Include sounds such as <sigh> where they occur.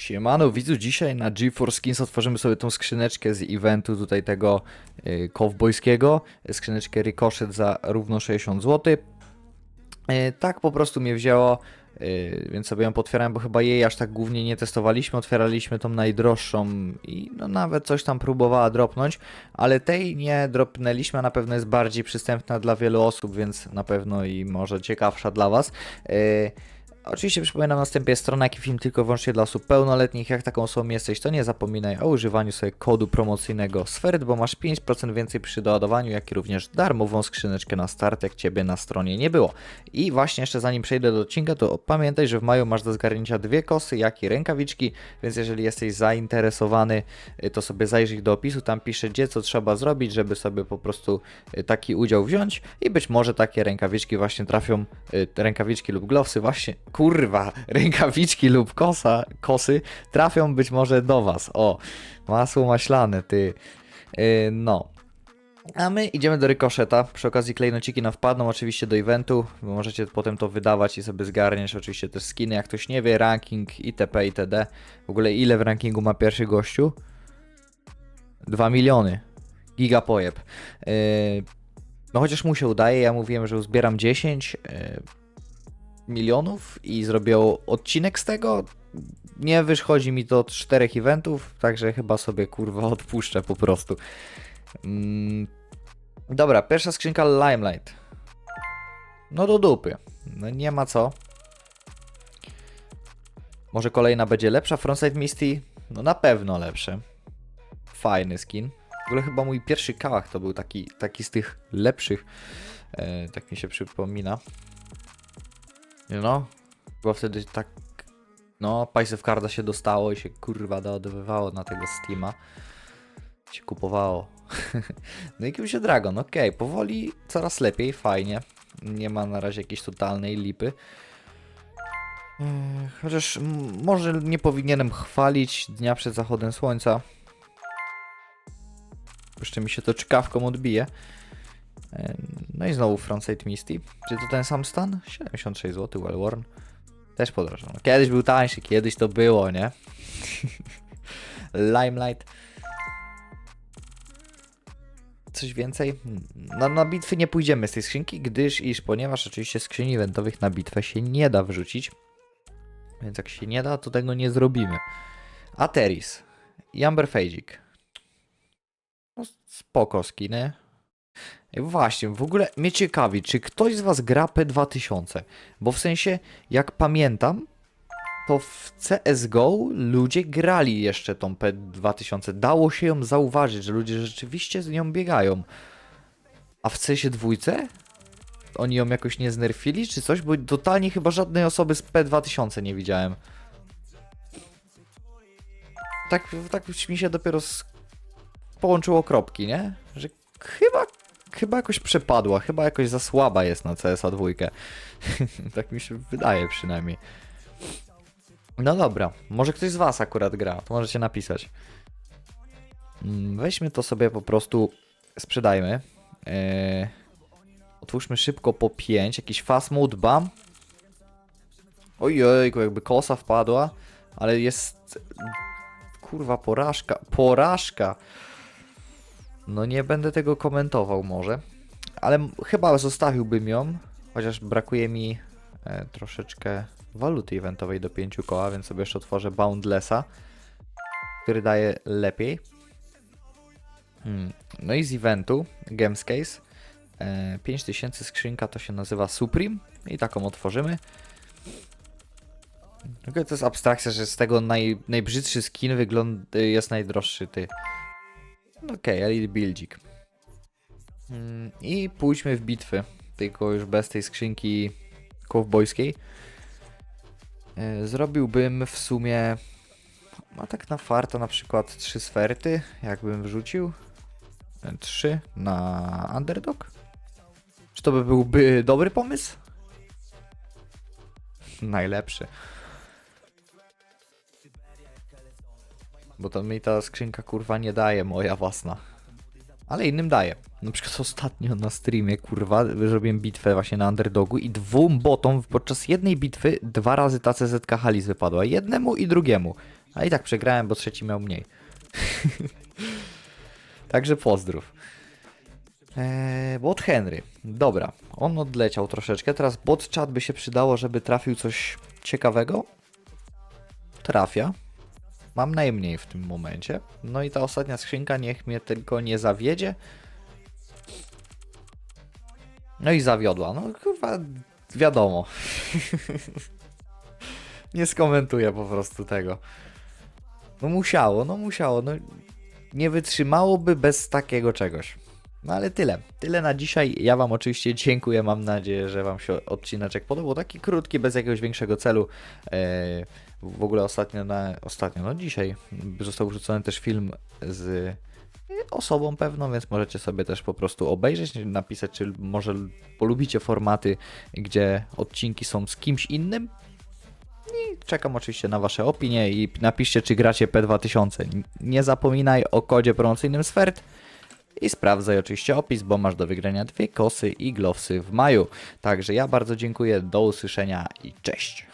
Siemano, widzu, dzisiaj na GeForce Skins otworzymy sobie tą skrzyneczkę z eventu tutaj tego y, kowbojskiego. Skrzyneczkę Ricochet za równo 60 zł. Y, tak po prostu mnie wzięło, y, więc sobie ją potwierałem, bo chyba jej aż tak głównie nie testowaliśmy. Otwieraliśmy tą najdroższą i no nawet coś tam próbowała dropnąć, ale tej nie dropnęliśmy, a na pewno jest bardziej przystępna dla wielu osób, więc na pewno i może ciekawsza dla Was. Oczywiście przypominam na wstępie strona jak i film tylko wyłącznie dla osób pełnoletnich. Jak taką osobą jesteś, to nie zapominaj o używaniu sobie kodu promocyjnego SFERT, bo masz 5% więcej przy doładowaniu, jak i również darmową skrzyneczkę na start, jak Ciebie na stronie nie było. I właśnie jeszcze zanim przejdę do odcinka, to pamiętaj, że w maju masz do zgarnięcia dwie kosy, jak i rękawiczki, więc jeżeli jesteś zainteresowany, y, to sobie zajrzyj do opisu, tam pisze gdzie co trzeba zrobić, żeby sobie po prostu y, taki udział wziąć i być może takie rękawiczki właśnie trafią, y, rękawiczki lub glowsy właśnie, kurwa, rękawiczki lub kosa, kosy trafią być może do Was. O, masło maślane, ty. Y, no. A my idziemy do rykoszeta. Przy okazji klejnociki nam wpadną oczywiście do eventu. Możecie potem to wydawać i sobie zgarniesz. Oczywiście też skiny, jak ktoś nie wie, ranking itp. itd. W ogóle ile w rankingu ma pierwszy gościu? 2 miliony. Giga pojeb. Yy, no chociaż mu się udaje, ja mówiłem, że uzbieram 10 yy, milionów i zrobię odcinek z tego. Nie wychodzi mi to od czterech eventów, także chyba sobie kurwa odpuszczę po prostu. Mm, dobra, pierwsza skrzynka Limelight. No do dupy. No nie ma co. Może kolejna będzie lepsza? Frontside Misty? No na pewno lepsze. Fajny skin. W ogóle chyba mój pierwszy kałach to był taki, taki z tych lepszych. E, tak mi się przypomina. No, bo wtedy tak. No, Passive Carda się dostało i się kurwa doładowywało na tego Steama. Się kupowało. <laughs> no i się Dragon, okej, powoli coraz lepiej, fajnie. Nie ma na razie jakiejś totalnej lipy. Ech, Chociaż może nie powinienem chwalić dnia przed zachodem słońca. Jeszcze mi się to czkawką odbije. No i znowu Frontside Misty. Czy to ten sam stan? 76 zł, well worn. Też podrożał. Kiedyś był tańszy, kiedyś to było, nie? <laughs> Limelight. Coś więcej? No, na bitwy nie pójdziemy z tej skrzynki, gdyż iż ponieważ oczywiście skrzyni eventowych na bitwę się nie da wrzucić. Więc jak się nie da, to tego nie zrobimy. Ateris. i Amber Fejzik. No, spoko skiny. Ej, Właśnie, w ogóle mnie ciekawi, czy ktoś z Was gra P2000? Bo w sensie, jak pamiętam, to w CSGO ludzie grali jeszcze tą P2000. Dało się ją zauważyć, że ludzie rzeczywiście z nią biegają. A w CS dwójce? Oni ją jakoś nie znerfili, czy coś? Bo totalnie chyba żadnej osoby z P2000 nie widziałem. Tak, tak mi się dopiero z... połączyło kropki, nie? Że chyba chyba jakoś przepadła, chyba jakoś za słaba jest na CSA dwójkę. <laughs> tak mi się wydaje przynajmniej. No dobra, może ktoś z Was akurat gra, to możecie napisać. Mm, Weźmy to sobie po prostu, sprzedajmy. Eee, otwórzmy szybko po 5, jakiś fast mode, bam. Ojejku, jakby kosa wpadła, ale jest... Kurwa, porażka, porażka. No nie będę tego komentował może, ale chyba zostawiłbym ją, chociaż brakuje mi e, troszeczkę waluty eventowej do 5 koła, więc sobie jeszcze otworzę Boundlessa, który daje lepiej. Hmm. No i z eventu Gamescase e, 5000 skrzynka to się nazywa Supreme i taką otworzymy. Tylko to jest abstrakcja, że z tego naj, najbrzydszy skin wygląda, jest najdroższy ty. No Okej, okay, Elite Buildzik. Mm, I pójdźmy w bitwy, tylko już bez tej skrzynki kowbojskiej. E, Zrobiłbym w sumie, a tak na farta na przykład trzy sferty, jakbym wrzucił. E, Trzy na underdog. Czy to by byłby dobry pomysł? <laughs> Najlepszy. Bo to mi ta skrzynka kurwa nie daje, moja własna. Ale innym daje. Na przykład ostatnio na streamie, kurwa, zrobiłem bitwę właśnie na underdogu i dwóm botom podczas jednej bitwy dwa razy ta CZK Halis wypadła. Jednemu i drugiemu. A i tak przegrałem, bo trzeci miał mniej. <laughs> Także pozdrów. Eee, bot Henry. Dobra, on odleciał troszeczkę. Teraz bot chat by się przydało, żeby trafił coś ciekawego. Trafia. Mam najmniej w tym momencie. No i ta ostatnia skrzynka niech mnie tylko nie zawiedzie. No i zawiodła. No kurwa, wiadomo. <laughs> nie skomentuję po prostu tego. No musiało, no musiało. No nie wytrzymałoby bez takiego czegoś. No ale tyle. Tyle na dzisiaj. Ja Wam oczywiście dziękuję. Mam nadzieję, że Wam się odcineczek podobał. Taki krótki, bez jakiegoś większego celu. Eee, w ogóle ostatnio, na, ostatnio, no dzisiaj został wrzucony też film z osobą pewną, więc możecie sobie też po prostu obejrzeć, napisać, czy może polubicie formaty, gdzie odcinki są z kimś innym. I czekam oczywiście na Wasze opinie i napiszcie, czy gracie P2000. Nie zapominaj o kodzie promocyjnym SFERT i sprawdzaj oczywiście opis, bo masz do wygrania dwie kosy i glowsy w maju. Także ja bardzo dziękuję, do usłyszenia i cześć!